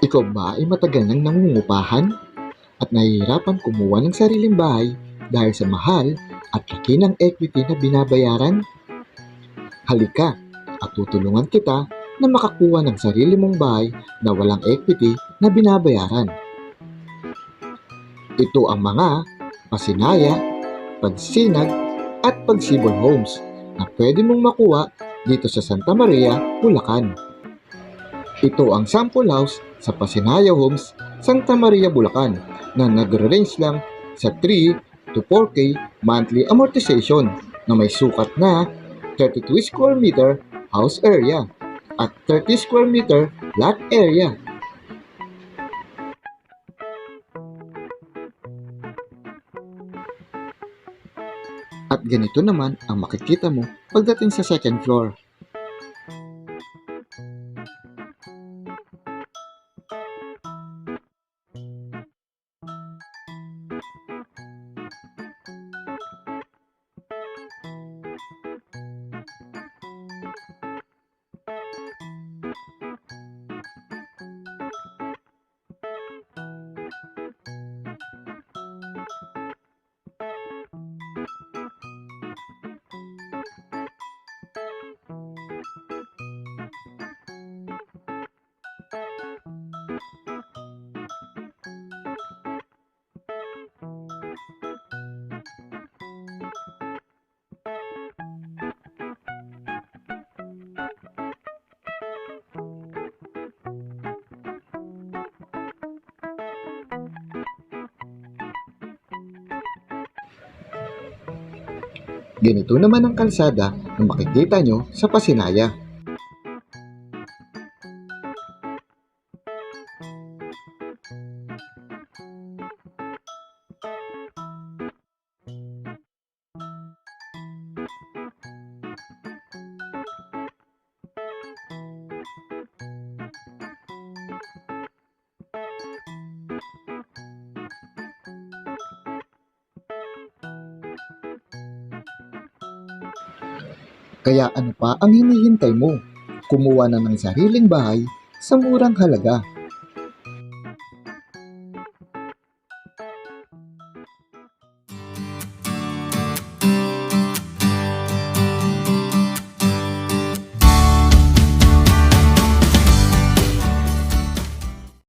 Ikaw ba ay matagal nang nangungupahan at nahihirapan kumuha ng sariling bahay dahil sa mahal at laki ng equity na binabayaran? Halika at tutulungan kita na makakuha ng sarili mong bahay na walang equity na binabayaran. Ito ang mga pasinaya, pagsinag at pagsibol homes na pwede mong makuha dito sa Santa Maria, Bulacan. Ito ang sample house sa Pasinaya Homes, Santa Maria, Bulacan na nagre-range lang sa 3 to 4K monthly amortization na may sukat na 32 square meter house area at 30 square meter lot area. At ganito naman ang makikita mo pagdating sa second floor. Ganito naman ang kalsada na makikita nyo sa Pasinaya. Kaya ano pa ang hinihintay mo? Kumuha na ng sariling bahay sa murang halaga